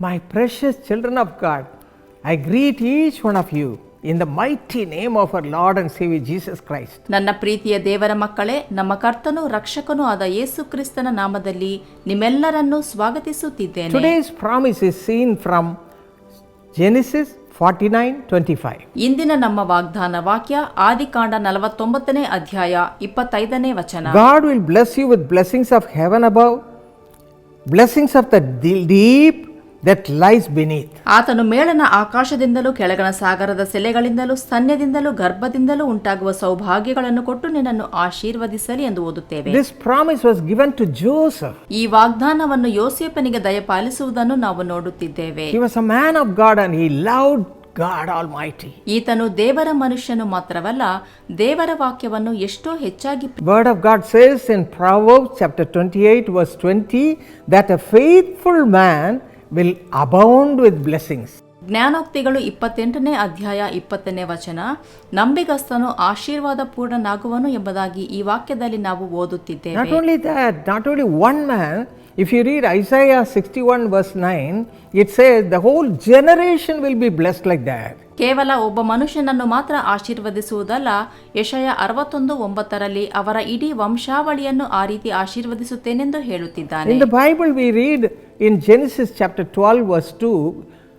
My precious children of God, I greet each one of you in the mighty name of our Lord and Savior Jesus Christ. ನನ್ನ ಪ್ರೀತಿಯ ದೇವರ ಮಕ್ಕಳೇ ನಮ್ಮ ಕರ್ತನು ರಕ್ಷಕನೂ ಆದ ಯೇಸು ಕ್ರಿಸ್ತನ ನಾಮದಲ್ಲಿ ನಿಮ್ಮೆಲ್ಲರನ್ನೂ ಸ್ವಾಗತಿಸುತ್ತಿದ್ದೇನೆ Today's promise is seen from Genesis 49 25. ಇಂದಿನ ನಮ್ಮ ವಾಗ್ದಾನ ವಾಕ್ಯ ಆದಿಕಾಂಡ ನಲವತ್ತೊಂಬತ್ತನೇ ಅಧ್ಯಾಯ ಇಪ್ಪತ್ತೈದನೇ ವಚನ God will bless you with blessings of heaven above, blessings of the de- deep lies beneath. ಆತನು ಮೇಳನ ಆಕಾಶದಿಂದಲೂ ಕೆಳಗಣ ಸಾಗರದ ಸೆಲೆಗಳಿಂದಲೂ ಸ್ತನ್ಯದಿಂದಲೂ ಗರ್ಭದಿಂದಲೂ ಉಂಟಾಗುವ ಸೌಭಾಗ್ಯಗಳನ್ನು ಕೊಟ್ಟು ನಿನ್ನನ್ನು ಆಶೀರ್ವದಿಸಲಿ ಎಂದು ಓದುತ್ತೇವೆ This promise was given to Joseph. ಈ ವಾಗ್ದಾನವನ್ನು ಯೋಸೇಪನಿಗೆ ದಯಪಾಲಿಸುವುದನ್ನು ನಾವು ನೋಡುತ್ತಿದ್ದೇವೆ he was a man of God God and he God all Almighty. ಈತನು ದೇವರ ಮನುಷ್ಯನು ಮಾತ್ರವಲ್ಲ ದೇವರ ವಾಕ್ಯವನ್ನು ಎಷ್ಟೋ ಹೆಚ್ಚಾಗಿ Word of God says in Proverbs chapter 28 verse 20 that a faithful man will abound with blessings ಜ್ಞಾನೋಕ್ತಿಗಳು ಇಪ್ಪತ್ತೆಂಟನೇ ಅಧ್ಯಾಯ ಇಪ್ಪತ್ತನೇ ವಚನ ನಂಬಿಗಸ್ತನು ಆಶೀರ್ವಾದ ಪೂರ್ಣನಾಗುವನು ಎಂಬುದಾಗಿ ಈ ವಾಕ್ಯದಲ್ಲಿ ನಾವು ಓದುತ್ತಿದ್ದೇವೆ. Not only not not one man if you read read Isaiah 61 verse 9, it says the whole generation will be blessed like that ಕೇವಲ ಒಬ್ಬ ಮನುಷ್ಯನನ್ನು ಮಾತ್ರ ಆಶೀರ್ವದಿಸುವುದಲ್ಲ ಯಶಯ ಅರವತ್ತೊಂದು ಒಂಬತ್ತರಲ್ಲಿ ಅವರ ಇಡೀ ವಂಶಾವಳಿಯನ್ನು ಆ ರೀತಿ ಆಶೀರ್ವದಿಸುತ್ತೇನೆಂದು ಹೇಳುತ್ತಿದ್ದಾನೆ. In the Bible, we read in Genesis chapter 12 verse 2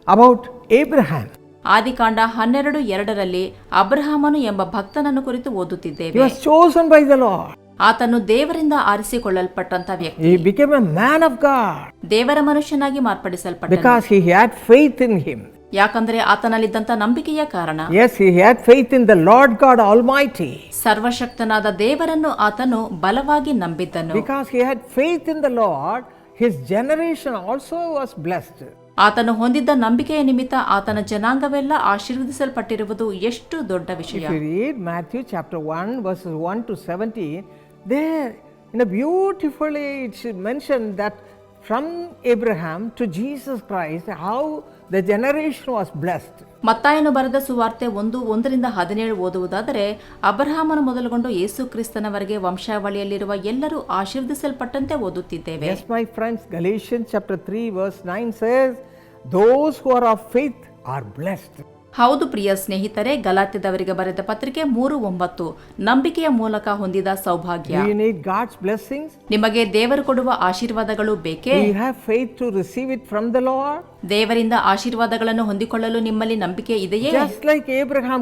about Abraham. ಆದಿಕಾಂಡ ಹನ್ನೆರಡು ಎರಡರಲ್ಲಿ ಅಬ್ರಹಾಮನು ಎಂಬ ಭಕ್ತನನ್ನು ಕುರಿತು He ಓದುತ್ತಿದ್ದೇವೆ was chosen by the Lord. ಆತನು ದೇವರಿಂದ ಆರಿಸಿಕೊಳ್ಳಲ್ಪಟ್ಟಂತ ವ್ಯಕ್ತಿ He became a man of God ದೇವರ ಮನುಷ್ಯನಾಗಿ ಮಾರ್ಪಡಿಸಲ್ಪಟ್ಟ because he had faith in him. ಯಾಕಂದ್ರೆ ಆತನಲ್ಲಿದ್ದಂತ ನಂಬಿಕೆಯ ಕಾರಣ Yes, he had faith in the Lord God Almighty. ಸರ್ವಶಕ್ತನಾದ ದೇವರನ್ನು ಆತನು ಬಲವಾಗಿ ನಂಬಿದ್ದನು Because he had faith in the Lord, his generation also was blessed ಆತನು ಹೊಂದಿದ್ದ ನಂಬಿಕೆಯ ನಿಮಿತ್ತ ಆತನ ಜನಾಂಗವೆಲ್ಲ ಆಶೀರ್ವದಿಸಲ್ಪಟ್ಟಿರುವುದು ಎಷ್ಟು ದೊಡ್ಡ ವಿಷಯ. Matthew chapter one verse one to seventy they in a beautifully it's mention that from Abraham to Jesus Christ how the generation was blessed ಮತ್ತಾಯನು ಬರೆದ ಸುವಾರ್ತೆ ಒಂದು ಒಂದರಿಂದ ಹದಿನೇಳು ಓದುವುದಾದರೆ ಅಬ್ರಹಾಮನು ಮೊದಲುಗೊಂಡು ಯೇಸು ಕ್ರಿಸ್ತನವರೆಗೆ ವಂಶಾವಳಿಯಲ್ಲಿರುವ ಎಲ್ಲರೂ ಆಶೀರ್ವದಿಸಲ್ಪಟ್ಟಂತೆ ಓದುತ್ತಿದ್ದೇವೆ as my friends Galatian chapter 3, verse 9 says those who are of faith are blessed. ಹೌದು ಪ್ರಿಯ ಸ್ನೇಹಿತರೆ ಗಲಾತ್ಯದವರಿಗೆ ಬರೆದ ಪತ್ರಿಕೆ ಮೂರು ಒಂಬತ್ತು ನಂಬಿಕೆಯ ಮೂಲಕ ಹೊಂದಿದ ಸೌಭಾಗ್ಯ. ನಿಮಗೆ ದೇವರು ಕೊಡುವ ಆಶೀರ್ವಾದಗಳು ಬೇಕೇ? To receive it from the ದೇವರಿಂದ ಆಶೀರ್ವಾದಗಳನ್ನು ಹೊಂದಿಕೊಳ್ಳಲು ನಿಮ್ಮಲ್ಲಿ ನಂಬಿಕೆ ಇದೆಯೇ? Like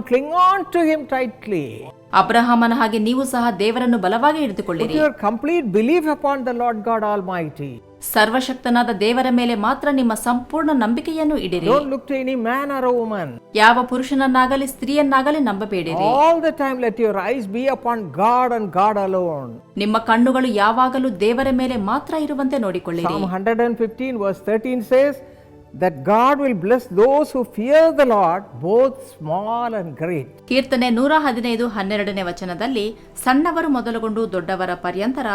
cling on to him tightly ಅಬ್ರಹಾಮನ ಹಾಗೆ ನೀವು ಸಹ ದೇವರನ್ನು ಬಲವಾಗಿ ಹಿಡಿದುಕೊಳ್ಳಿರಿ. Complete believe upon the Lord God almighty ಸರ್ವಶಕ್ತನಾದ ದೇವರ ಮೇಲೆ ಮಾತ್ರ ನಿಮ್ಮ ಸಂಪೂರ್ಣ ನಂಬಿಕೆಯನ್ನು ಇಡಿರಿ Don't look to any man or a woman. ಯಾವ ಪುರುಷನನ್ನಾಗಲಿ ಸ್ತ್ರೀಯನ್ನಾಗಲಿ ನಂಬಬೇಡಿರಿ all the time let your eyes be upon God and God alone. ನಿಮ್ಮ ಕಣ್ಣುಗಳು ಯಾವಾಗಲೂ ದೇವರ ಮೇಲೆ ಮಾತ್ರ ಇರುವಂತೆ ನೋಡಿಕೊಳ್ಳಿರಿ Psalm 115 verse 13 says that God will bless those who fear the Lord, both small and great. ಕೀರ್ತನೆ ನೂರ ಹದಿನೈದು ಹನ್ನೆರಡನೇ ವಚನದಲ್ಲಿ ಸಣ್ಣವರು ಮೊದಲುಗೊಂಡು ದೊಡ್ಡವರ ಪರ್ಯಂತರ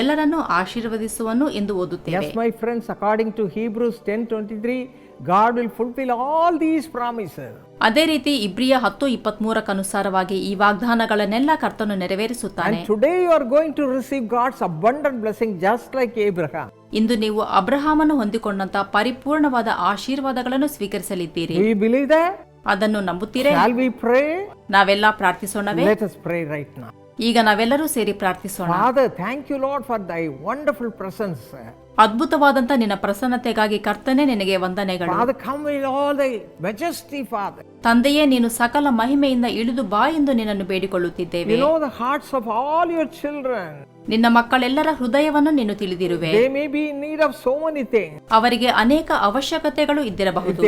ಎಲ್ಲರನ್ನು ಆಶೀರ್ವದಿಸುವನು ಎಂದು ಓದುತ್ತೇವೆ Yes, my friends, according to Hebrews 10:23, God will fulfill all these promises. ಅದೇ ರೀತಿ ಇಬ್ರಿಯ ಹತ್ತು ಇಪ್ಪತ್ತ್ ಮೂರಕ್ಕೆ ಅನುಸಾರವಾಗಿ ಈ ವಾಗ್ದಾನಗಳನ್ನೆಲ್ಲ ಕರ್ತನು ನೆರವೇರಿಸುತ್ತಾನೆ. Today you are going to receive God's abundant blessing just like Abraham ಇಂದು ನೀವು ಅಬ್ರಹಾಮನ್ನು ಹೊಂದಿಕೊಂಡಂತ ಪರಿಪೂರ್ಣವಾದ ಆಶೀರ್ವಾದಗಳನ್ನು ಸ್ವೀಕರಿಸಲಿದ್ದೀರಿ. ವಿ ಬಿಲೀವ್ ಅದನ್ನು ನಂಬುತ್ತೀರೆ? ಶಾಲ್ ವಿ ಪ್ರೇ ನಾವೆಲ್ಲ ಪ್ರಾರ್ಥಿಸೋಣವೇ? Let us pray right now ಈಗ ನಾವೆಲ್ಲರೂ ಸೇರಿ ಪ್ರಾರ್ಥಿಸೋಣ. Father thank you Lord for thy wonderful presence ಅದ್ಭುತವಾದಂತಹ ನಿನ್ನ ಪ್ರಸನ್ನತೆಗಾಗಿ ಕರ್ತನೆ ನಿನಗೆ ವಂದನೆಗಳು. ತಂದೆಯೇ ನೀನು ಸಕಲ ಮಹಿಮೆಯಿಂದ ಇಳಿದು ಬಾ ಎಂದು ನಿನ್ನನ್ನು ಬೇಡಿಕೊಳ್ಳುತ್ತಿದ್ದೇವೆ. ನಿನ್ನ ಮಕ್ಕಳೆಲ್ಲರ ಹೃದಯವನ್ನು ನೀನು ತಿಳಿದಿರುವೆ. ಅವರಿಗೆ ಅನೇಕ ಅವಶ್ಯಕತೆಗಳು ಇದ್ದಿರಬಹುದು.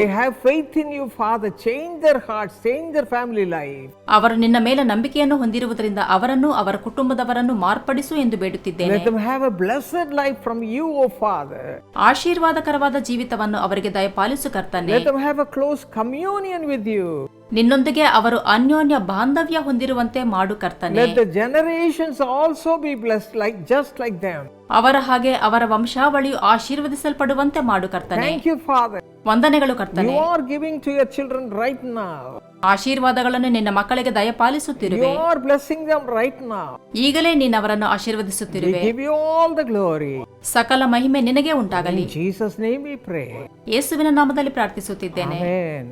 ಅವರು ನಿನ್ನ ಮೇಲೆ ನಂಬಿಕೆಯನ್ನು ಹೊಂದಿರುವುದರಿಂದ ಅವರನ್ನು ಅವರ ಕುಟುಂಬದವರನ್ನು ಮಾರ್ಪಡಿಸು ಎಂದು ಬೇಡುತ್ತಿದ್ದೇನೆ. ಲೈಫ್ ಯು ಫಾದರ್ ಆಶೀರ್ವಾದಕರವಾದ ಜೀವಿತವನ್ನು ಅವರಿಗೆ ದಯಪಾಲಿಸು ಕರ್ತನೆ. ಹ್ಯಾವ್ ಕ್ಲೋಸ್ ಕಮ್ಯೂನಿಯನ್ ವಿತ್ ನಿನ್ನೊಂದಿಗೆ ಅವರು ಅನ್ಯೋನ್ಯ ಬಾಂಧವ್ಯ ಹೊಂದಿರುವಂತೆ ಮಾಡು ಕರ್ತನೆ. Let generations also be bless like just like them ಅವರ ಹಾಗೆ ಅವರ ವಂಶಾವಳಿಯು ಆಶೀರ್ವದಿಸಲ್ಪಡುವಂತೆ ಮಾಡು ಕರ್ತನೆ. ಥ್ಯಾಂಕ್ ಯು ಫಾದರ್ ವಂದನೆಗಳು ಕರ್ತನೆ. You are giving to your children right now ಆಶೀರ್ವಾದಗಳನ್ನು ನಿನ್ನ ಮಕ್ಕಳಿಗೆ ದಯಪಾಲಿಸುತ್ತಿರುವೆ You are blessing them right now. ಈಗಲೇ ನೀನು ಅವರನ್ನು We ಆಶೀರ್ವದಿಸುತ್ತಿರುವೆ give you all the glory. ಸಕಲ ಮಹಿಮೆ ನಿನಗೆ ಉಂಟಾಗಲಿ In Jesus' name we pray. ಯೇಸುವಿನ ನಾಮದಲ್ಲಿ ಪ್ರಾರ್ಥಿಸುತ್ತಿದ್ದೇನೆ Amen.